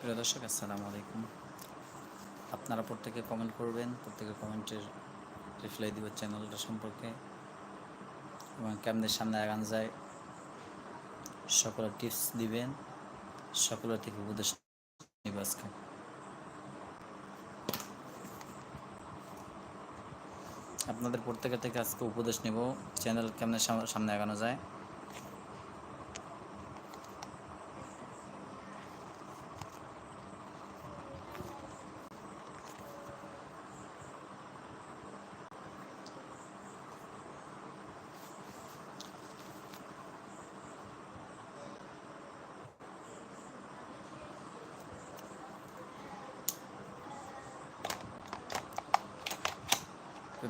প্রিয় দর্শক, আসসালামু আলাইকুম। আপনারা প্রত্যেকে কমেন্ট করবেন, প্রত্যেকে কমেন্টের রিপ্লাই দিব চ্যানেলটা সম্পর্কে। এবং কেমনের সামনে আগান যায় সকলের টিপস দিবেন, সকলের থেকে উপদেশ নিব আজকে। আপনাদের প্রত্যেকের থেকে আজকে উপদেশ নেব চ্যানেল কেমনে সাম- সামনে আগানো যায়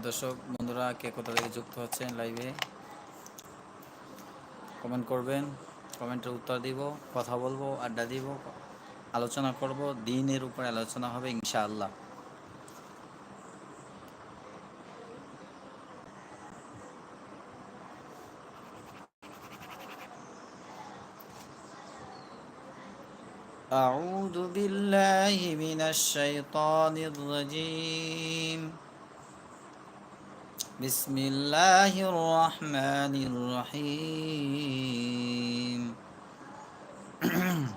তো দর্শক বন্ধুরা কে কোথা থেকে যুক্ত হচ্ছেন লাইভে কমেন্ট করবেন কমেন্টের উত্তর দিব কথা বলবো আড্ডা দিব আলোচনা করব দিনের উপরে আলোচনা হবে ইনশাআল্লাহ أعوذ بالله من الشيطان الرجيم بسم الله الرحمن الرحيم.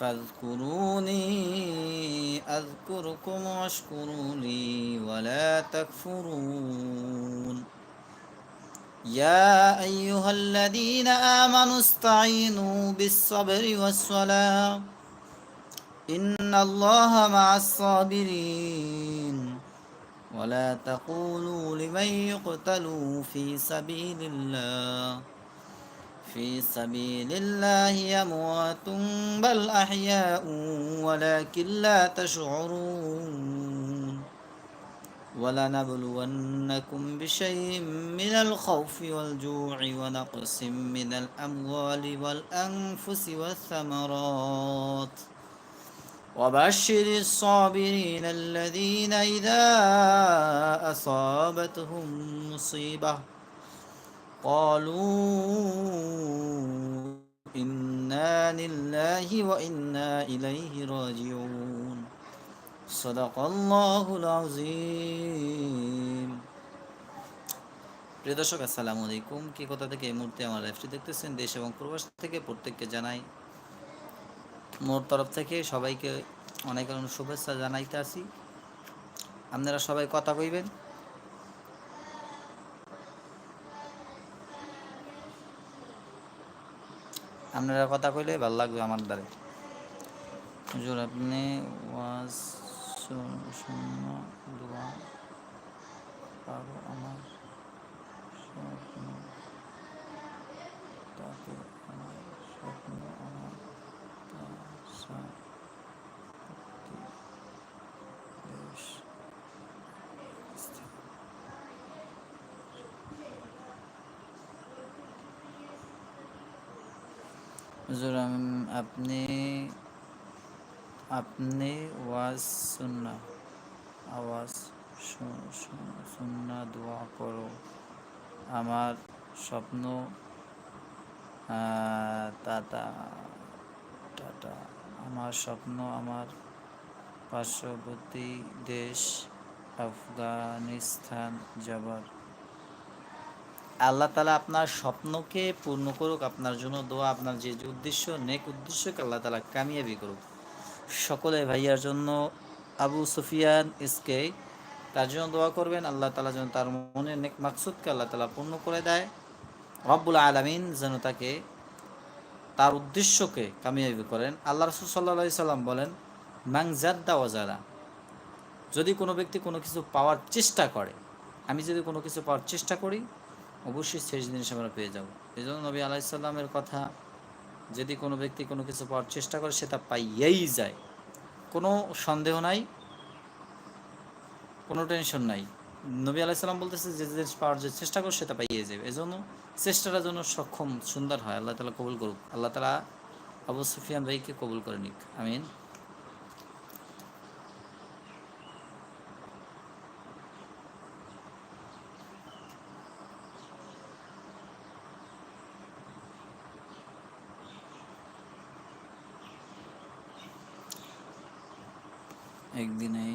فاذكروني أذكركم واشكروا لي ولا تكفرون. يا أيها الذين آمنوا استعينوا بالصبر والصلاة. إن الله مع الصابرين. ولا تقولوا لمن يقتل في سبيل الله. في سبيل الله أموات بل أحياء ولكن لا تشعرون. ولنبلونكم بشيء من الخوف والجوع ونقص من الأموال والأنفس والثمرات. وبشر الصابرين الذين إذا أصابتهم مصيبة قالوا إنا لله وإنا إليه راجعون صدق الله العظيم প্রিয় দর্শক আসসালামু আলাইকুম কি কোথা থেকে এই মুহূর্তে আমার লাইভটি দেখতেছেন দেশ এবং প্রবাস থেকে প্রত্যেককে জানাই মোর তরফ থেকে সবাইকে অনেক অনেক শুভেচ্ছা জানাইতে আসি। আপনারা সবাই কথা কইবেন। আপনারা কথা কইলে ভালো লাগবে আমার দ্বারে। হুজুর, আপনি শূন্য আমার তাকে আমার স্বপ্ন আমার আশা ভক্তি, দেশ স্থির। হুজুর আপনি আপনি ওয়াজ সুন্না আওয়াজ সুন্না দোয়া করো। আমার স্বপ্ন টাটা টাটা। আমার স্বপ্ন, আমার পার্শ্ববর্তী দেশ আফগানিস্তান যাবার আল্লাহ তালা আপনার স্বপ্নকে পূর্ণ করুক, আপনার জন্য দোয়া, আপনার যে উদ্দেশ্য, নেক উদ্দেশ্যকে আল্লাহ তালা কামিয়াবি করুক। সকলে ভাইয়ার জন্য আবু সুফিয়ান ইসকে তার জন্য দোয়া করবেন। আল্লাহ তালা যেন তার মনের নেক মাকসুদকে আল্লাহ তালা পূর্ণ করে দেয়। রব্বুল আলমিন যেন তাকে তার উদ্দেশ্যকে কামিয়াবি করেন। আল্লাহ রসুল সাল্লা সাল্লাম বলেন মাং জাদ্দা ওয়াজারা যদি কোনো ব্যক্তি কোনো কিছু পাওয়ার চেষ্টা করে, আমি যদি কোনো কিছু পাওয়ার চেষ্টা করি, অবশ্যই শেষ জিনিস আমরা পেয়ে যাব। এই জন্য নবী আলাইসাল্লামের কথা, যদি কোনো ব্যক্তি কোনো কিছু পাওয়ার চেষ্টা করে সেটা পাইয়েই যায়। কোনো সন্দেহ নাই, কোনো টেনশন নাই। নবী আলাইসাল্লাম বলতেছে, যে জিনিস পাওয়ার যে চেষ্টা করে সেটা পাইয়ে যাবে। এই জন্য চেষ্টাটা যেন সক্ষম, সুন্দর হয়। আল্লাহ তালা কবুল করুক। আল্লাহ তালা আবু সুফিয়ান ভাইকে কবুল করে নিক। আমিন। একদিনে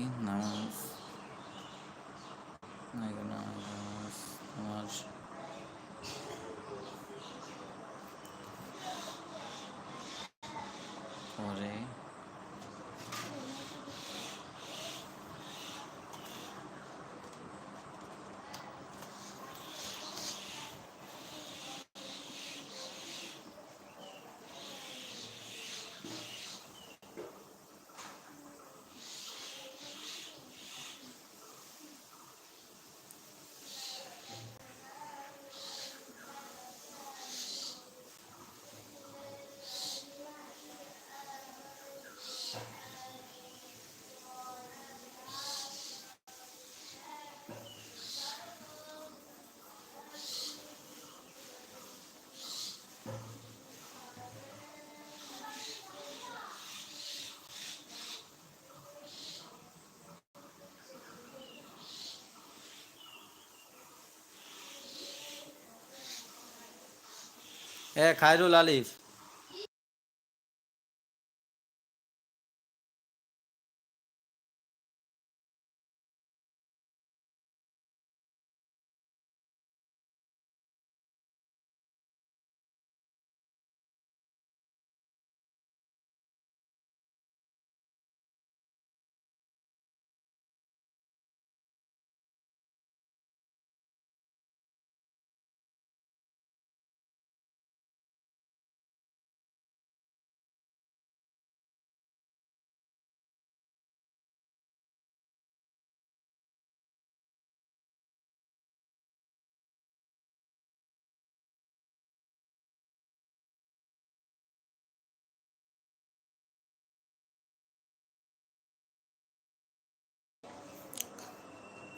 এ খায়রুল আলিফ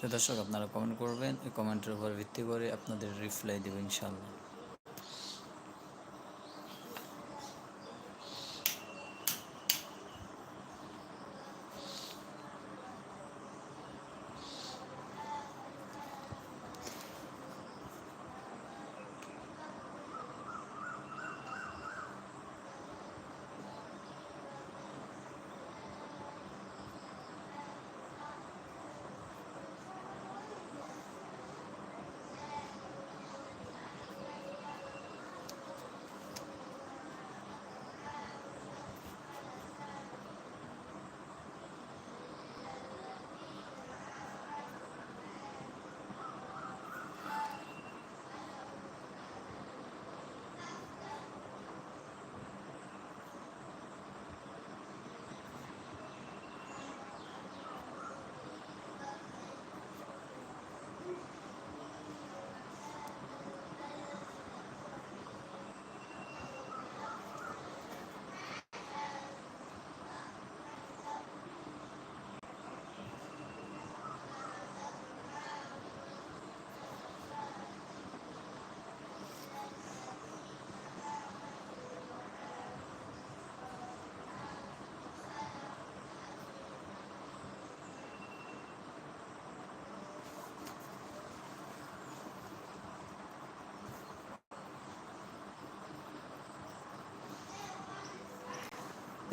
তো দর্শক আপনারা কমেন্ট করবেন। এই কমেন্টের উপর ভিত্তি করে আপনাদের রিপ্লাই দেবো ইনশাল্লাহ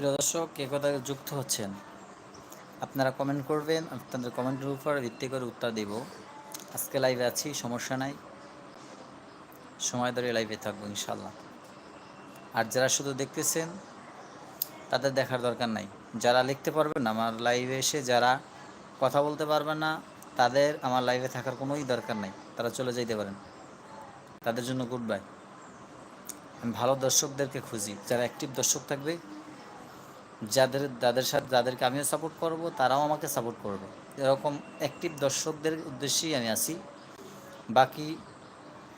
প্রিয় দর্শক কে কথা যুক্ত হচ্ছেন। আপনারা কমেন্ট করবেন আপনাদের কমেন্টের উপর ভিত্তি করে উত্তর দেব। আজকে লাইভে আছি, সমস্যা নাই। সময় ধরে লাইভে থাকব ইনশাল্লাহ আর যারা শুধু দেখতেছেন, তাদের দেখার দরকার নাই। যারা লিখতে পারবেন, আমার লাইভে এসে যারা কথা বলতে পারবে না, তাদের আমার লাইভে থাকার কোনোই দরকার নাই। তারা চলে যাইতে পারেন। তাদের জন্য গুড বাই আমি ভালো দর্শকদেরকে খুঁজি, যারা অ্যাক্টিভ দর্শক থাকবে যাদের যাদের সাথে, যাদেরকে আমিও সাপোর্ট করব, তারাও আমাকে সাপোর্ট করবে। এরকম অ্যাক্টিভ দর্শকদের উদ্দেশ্যেই আমি আসি বাকি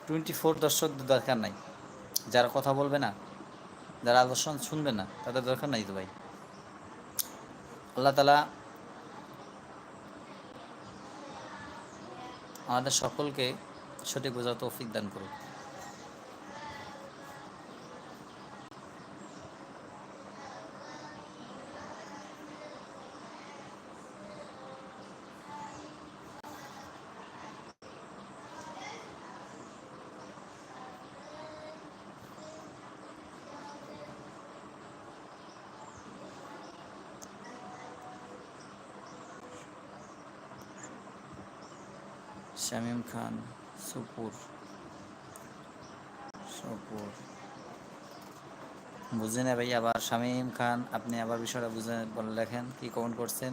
টোয়েন্টি ফোর দর্শকদের দরকার নাই। যারা কথা বলবে না, যারা আলোচনা শুনবে না, তাদের দরকার নাই তো ভাই। আল্লাহ তালা আমাদের সকলকে সঠিক বোঝা তৌফিক দান করুক। শামীম খান, সুপুর। সুপুর। বুঝে না ভাই, আবার শামীম খান, আপনি আবার বিষয়টা বুঝে বলে লেখেন কি কমেন্ট করছেন?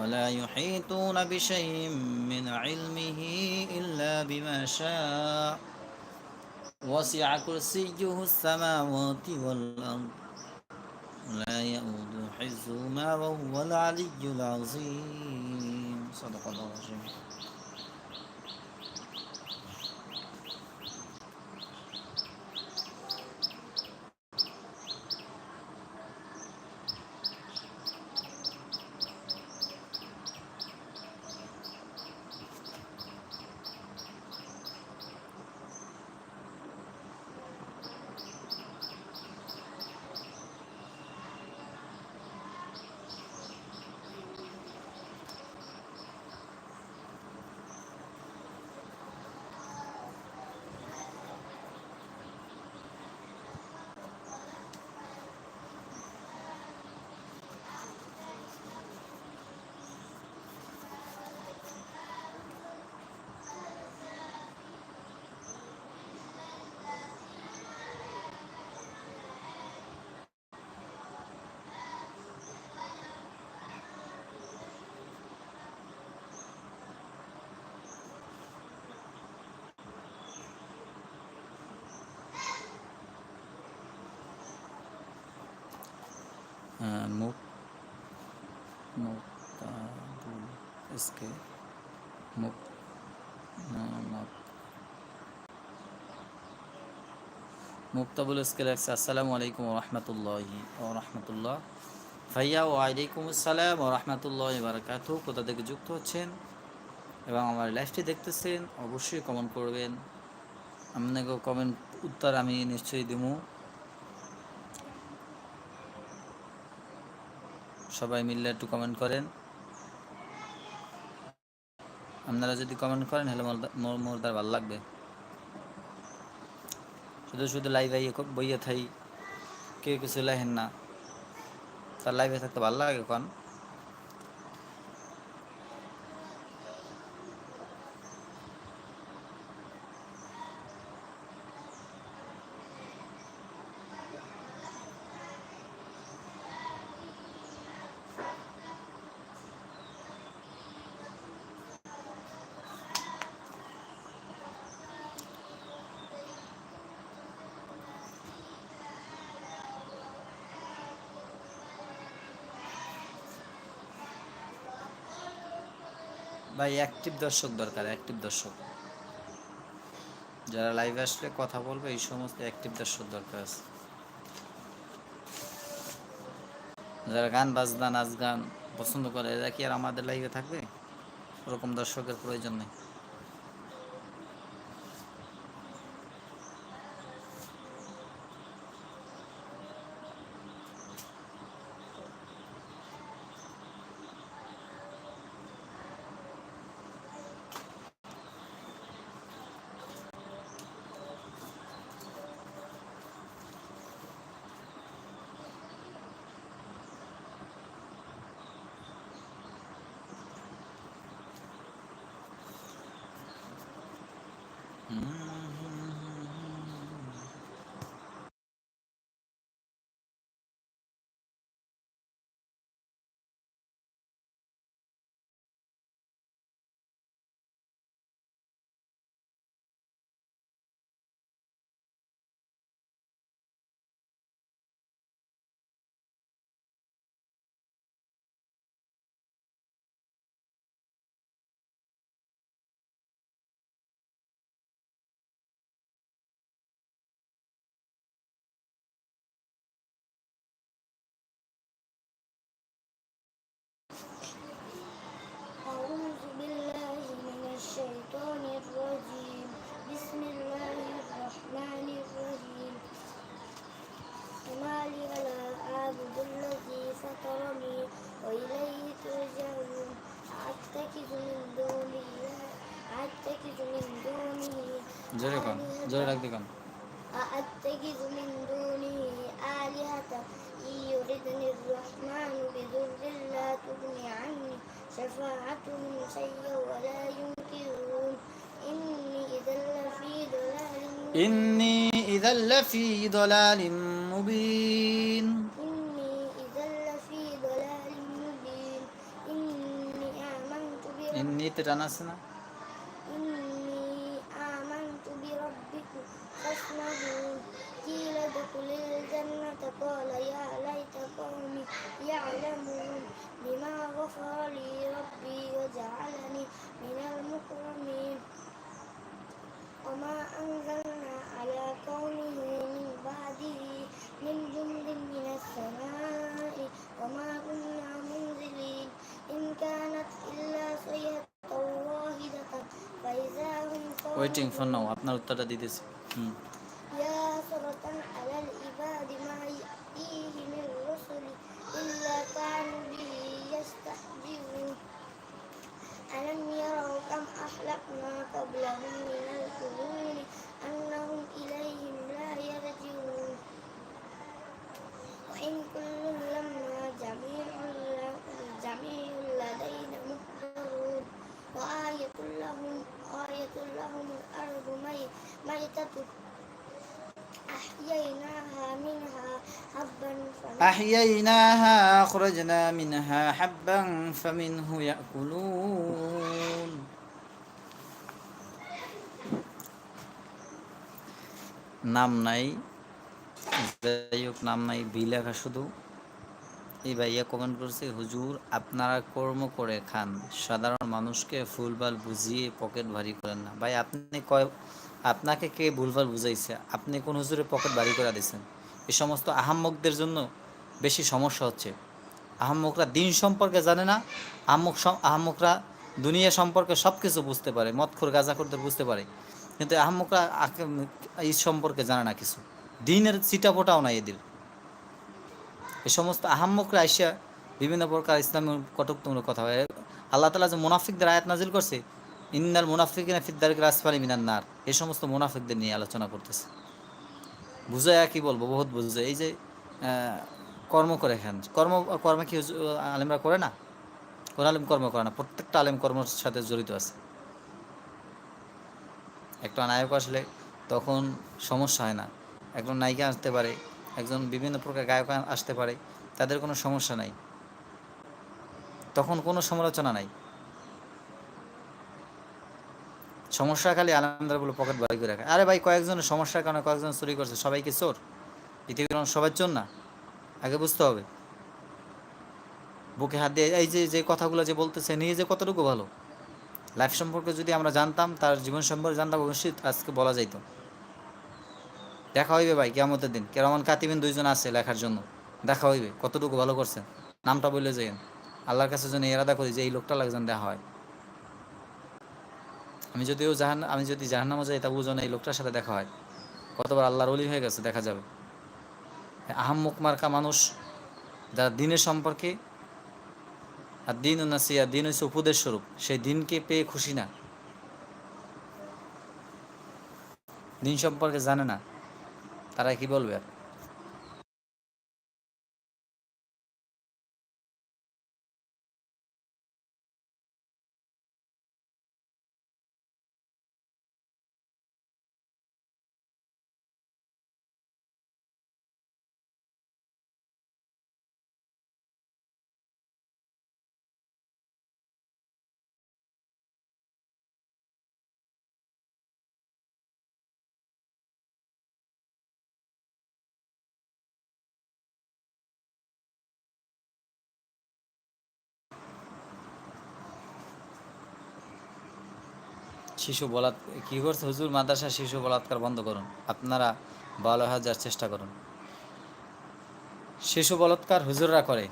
ولا يحيطون بشيء من علمه إلا بما شاء. وسع كرسيه السماوات والأرض. لا يؤود حفظهما وهو العلي العظيم. صدق الله العظيم. মুখ মুক্তাবুল এসকে মুক মুক্তাবুল এসকে লেখছে, আসসালামু আলাইকুম রহমতুল্লাহি ও রহমতুল্লাহ। ভাইয়া ও আলাইকুম আসসালাম ও রহমতুল্লাহ বারাকাতু কোথা থেকে যুক্ত হচ্ছেন এবং আমার লাইফটি দেখতেছেন, অবশ্যই কমেন্ট করবেন। আপনাকে কমেন্ট উত্তর আমি নিশ্চয়ই দিব সবাই মিললে একটু কমেন্ট করেন। আপনারা যদি কমেন্ট করেন হলে মোর তার ভালো লাগবে। শুধু শুধু লাইভ আইয়ে বইয়ে থাই, কেউ কিছু লেখেন না। তার লাইভে থাকতে ভালো লাগে কন। ভাই অ্যাক্টিভ দর্শক দরকার অ্যাক্টিভ দর্শক। যারা লাইভ আসলে কথা বলবে, এই সমস্ত অ্যাক্টিভ দর্শক দরকার আছে। যারা গান, বাজনা, নাচ, গান পছন্দ করে, এরা কি আর আমাদের লাইভে থাকবে? ওরকম দর্শকের প্রয়োজন নেই। جرى لك دقم أتخذ من دونه آلهة إن يردني الرحمن بضر لا تغني عني شفاعتهم شيئا ولا ينكرون إني إذا لفي ضلال إني إذا لفي ضلال مبين. إني إذا لفي ضلال مبين إني آمنت بربي إني تتناسنا. قال يا ليت قومي يعلمون بما غفر لي ربي وجعلني من المكرمين وما أنزلنا على قومه من بعده من جند من السماء وما كنا منزلين إن كانت إلا صيحة واحدة فإذا هم قوم ওয়েটিং ফর নাও আপনার উত্তরটা দিতেছি হুম أحييناها أخرجنا منها حبا فمنه يأكلون নাম নাই যাই হোক নাম নাই বি লেখা শুধু এই ভাইয়া কমেন্ট করছে হুজুর আপনারা কর্ম করে খান সাধারণ মানুষকে ফুলবাল বুঝিয়ে পকেট ভারী করেন না ভাই আপনি কয় আপনাকে কে ভুলভাল বুঝাইছে আপনি কোন হুজুরে পকেট ভারী করে দিয়েছেন এই সমস্ত আহাম্মকদের জন্য বেশি সমস্যা হচ্ছে। আহাম্মকরা দিন সম্পর্কে জানে না, আহাম্মক সম- আহাম্মকরা দুনিয়া সম্পর্কে সব কিছু বুঝতে পারে, মদখোর করতে বুঝতে পারে। কিন্তু আহাম্মকরা এই সম্পর্কে জানে না কিছু। দিনের চিটাপোটাও নাই এদের। এই সমস্ত আহাম্মকরা আইসা বিভিন্ন প্রকার ইসলামের কটুক্তমূলক কথা হয় আল্লাহ তালা যে মুনাফিকদের আয়াত নাজিল করছে, ইন্নাল মুনাফিকিনা ফিদ্দারিক রাসফালি মিনান নার। এই সমস্ত মুনাফিকদের নিয়ে আলোচনা করতেছে। বুঝায় কি বলব? বহুত বুঝে এই যে কর্ম করে খান। কর্ম কর্ম কি আলেমরা করে না? কোন আলেম কর্ম করে না, প্রত্যেকটা আলেম কর্মের সাথে জড়িত আছে। একটা নায়ক আসলে তখন সমস্যা হয় না। একজন নায়িকা আসতে পারে, একজন বিভিন্ন প্রকার গায়ক আসতে পারে, তাদের কোনো সমস্যা নাই। তখন কোনো সমালোচনা নাই। সমস্যা খালি আলহামদুলিল্লাহ বলে পকেট বাড়ি করে রাখে আরে ভাই, কয়েকজনের সমস্যার কারণে কয়েকজন চুরি করছে সবাইকে চোর? পৃথিবীর সবার চোর না? আগে বুঝতে হবে। বুকে হাত দিয়ে এই যে যে কথাগুলো যে বলতেছে, নিয়ে যে কতটুকু ভালো? লাইফ সম্পর্কে যদি আমরা জানতাম, তার জীবন সম্পর্কে জানতাম অবশ্যই আজকে বলা যাইতো। দেখা হইবে ভাই কেমতের দিন। কেমন কাতিবেন দুইজন আছে লেখার জন্য। দেখা হইবে, কতটুকু ভালো করছেন নামটা বলে যাইন আল্লাহর কাছে যেন এরাদা করি যে এই লোকটা লাগছেন দেখা হয়। আমি যদিও জাহান, আমি যদি জাহান্নামে যাই তবু যেন এই লোকটার সাথে দেখা হয়। কতবার আল্লাহর অলি হয়ে গেছে, দেখা যাবে। আহাম্মুক মার্কা মানুষ যারা দিনের সম্পর্কে আর দিন নাসিয়া, দিন হচ্ছে উপদেশ স্বরূপ। সেই দিনকে পেয়ে খুশি না। দিন সম্পর্কে জানে না। তারা কি বলবে আর? শিশু বলাৎ, কি করছে? হুজুর, মাদ্রাসা শিশু বলাৎকার বন্ধ করুন। আপনারা ভালো হাজার চেষ্টা করুন। শিশু বলাৎকার হুজুররা করে।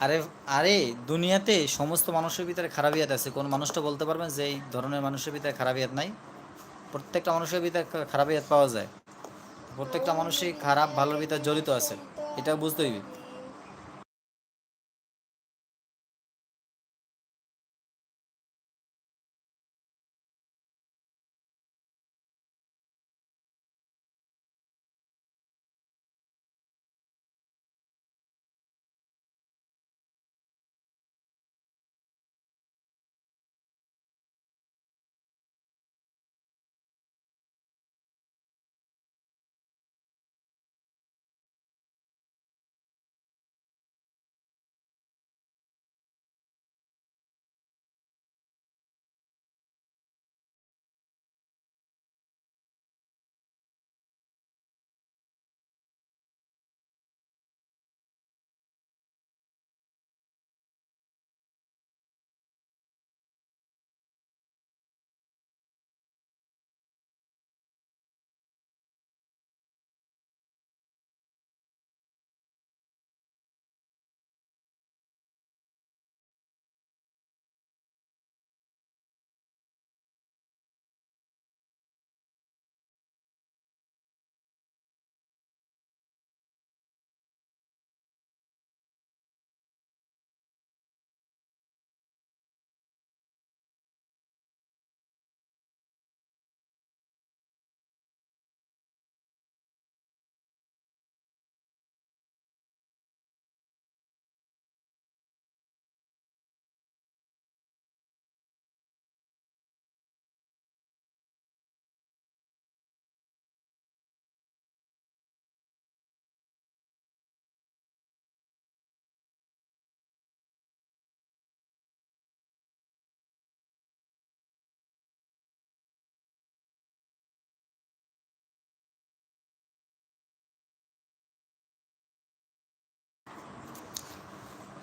আরে আরে, দুনিয়াতে সমস্ত মানুষের ভিতরে খারাপিয়াত আছে। কোন মানুষটা বলতে পারবেন যে এই ধরনের মানুষের ভিতরে খারাপিয়াত নাই? প্রত্যেকটা মানুষের ভিতরে খারাপিয়াত পাওয়া যায়। প্রত্যেকটা মানুষই খারাপ, ভালোর ভিতরে জড়িত আছে। এটা বুঝতে হইবে।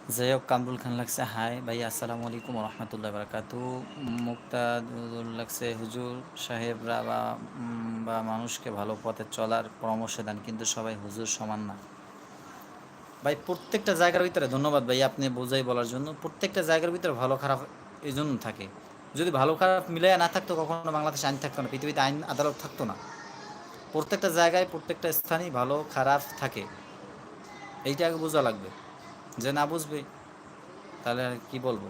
হোক কামরুল খান লাগছে, হাই। ভাই আসসালামু আলাইকুম রহমতুল্লাহ বারকাতু মুক্তাদুল লাগছে, হুজুর সাহেবরা বা বা মানুষকে ভালো পথে চলার পরামর্শ দেন, কিন্তু সবাই হুজুর সমান না। ভাই, প্রত্যেকটা জায়গার ভিতরে, ধন্যবাদ ভাই আপনি বোঝাই বলার জন্য, প্রত্যেকটা জায়গার ভিতরে ভালো খারাপ এই জন্য থাকে। যদি ভালো খারাপ মিলিয়ে না থাকতো, কখনো বাংলাদেশে আইন থাকতো না, পৃথিবীতে আইন আদালত থাকতো না। প্রত্যেকটা জায়গায়, প্রত্যেকটা স্থানই ভালো খারাপ থাকে। এইটা আগে বোঝা লাগবে। যে না বুঝবে তাহলে আর কি বলব?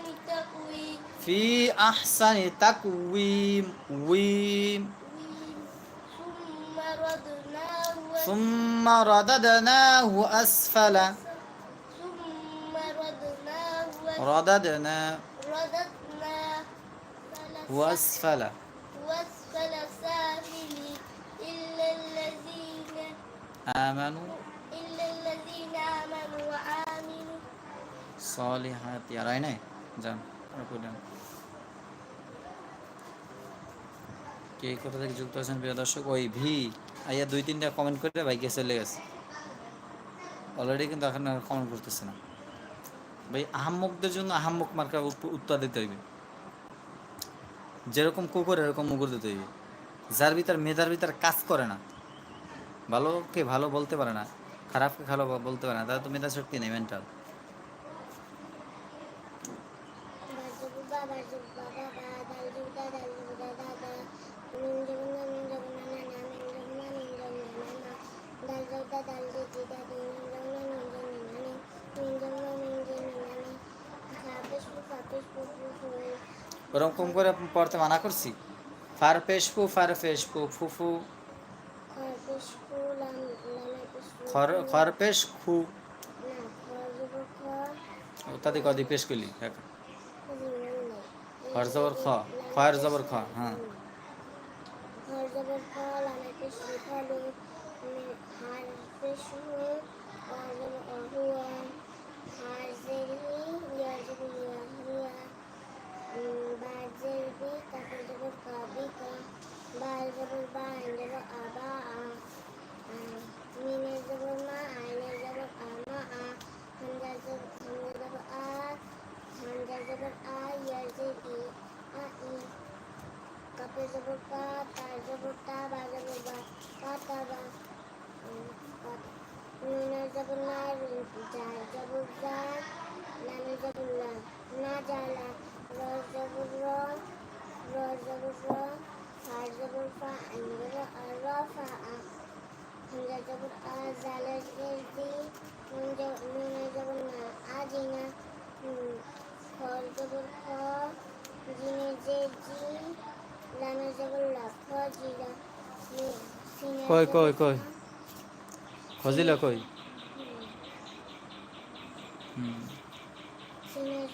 أحسن تقويم في أحسن تقويم. ويم. ثم رددناه ثم رددناه أسفل. ثم رددناه رددنا. رددنا وأسفل. وأسفل سافلين إلا الذين آمنوا. إلا الذين آمنوا وعملوا الصالحات يا رأينا যান কে কোথা থেকে যুক্ত আছেন প্রিয় দর্শক? ওই ভি। আইয়া দুই, তিনটা কমেন্ট করে ভাইকে চলে গেছে। অলরেডি কিন্তু এখন কমেন্ট করতেছে না। ভাই জন্য মার্কা উত্তর দিতে হইবে। যেরকম কুকুর, এরকম মুগুর দিতে হইবে। যার ভিতর মেধার ভিতর কাজ করে না, ভালোকে ভালো বলতে পারে না, খারাপকে ভালো বলতে পারে না তাহলে তো মেধা শক্তি নেই মেন্টাল ওরকম করে পড়তে মানা করছি? ফার পেশপু ফার পেশপু ফুফু খর খরপেশ খু। তাতে কদি পেশ করলি হ্যাঁ খর জবর খ খয়ের জবর খ হ্যাঁ। বার জবর pa, আইন জবর আবা আ মিনে জবর মা আইনে জবর আমা আ হামজা জবর হামজা জবর আ হামজা জবর আ ইয়া জেরি আ ই কাপে জবর কা তার জবর তা বা জবর বা কা তা বা নুনের জবর না যার জবর যা লামের জবর লা না জালা র জবর র র জবর র ফার জবর ফা আইন জবর আর র ফা আ হামজা জবর আ জালের জের জি নুন জ- নুনের জবর না আজি না খর জবর খ জিনের জের জি লামের জবর লা খ জিরা সিনের কই, কই, কই? খজিলা কই? হুম। সিনের